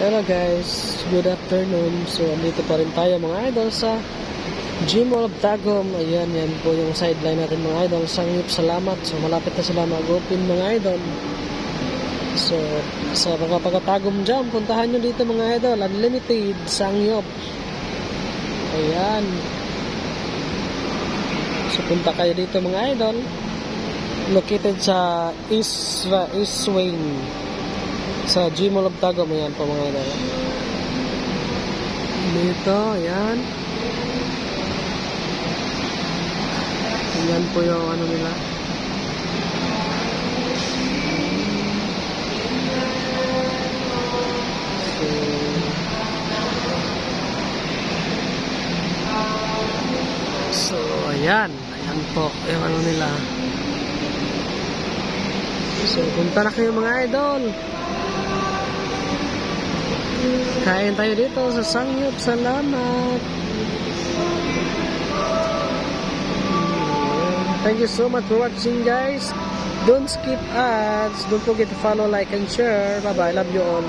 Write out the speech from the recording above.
Hello guys, good afternoon. So, andito pa rin tayo mga idol sa Gym of Tagum. Ayan, yan po yung sideline natin mga idol. Sangip, salamat. So, malapit na sila mag-open mga idol. So, sa mga pagkatagum jam, puntahan nyo dito mga idol. Unlimited, sangyop. Ayan. So, punta kayo dito mga idol. Located sa East, East Wing sa G Mall of Tagum, ayan po mga idol. Dito, ayan. Ayan po yung ano nila. So, so ayan. Ayan po yung ano nila. So, punta na kayo mga idol. Kain tayo dito sa Sangyup. Salamat. Thank you so much for watching guys. Don't skip ads. Don't forget to follow, like, and share. Bye-bye. Love you all.